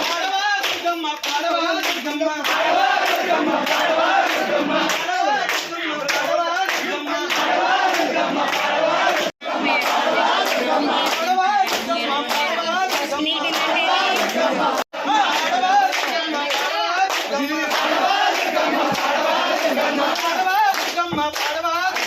పాడవా Durgamma పాడవా Durgamma పాడవా Durgamma పాడవా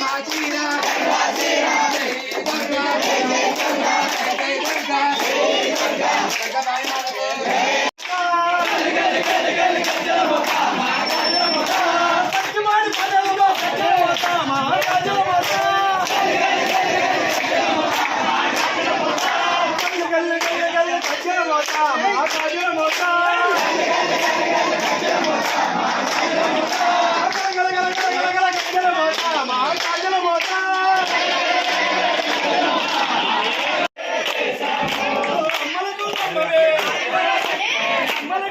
Hey, Yeah.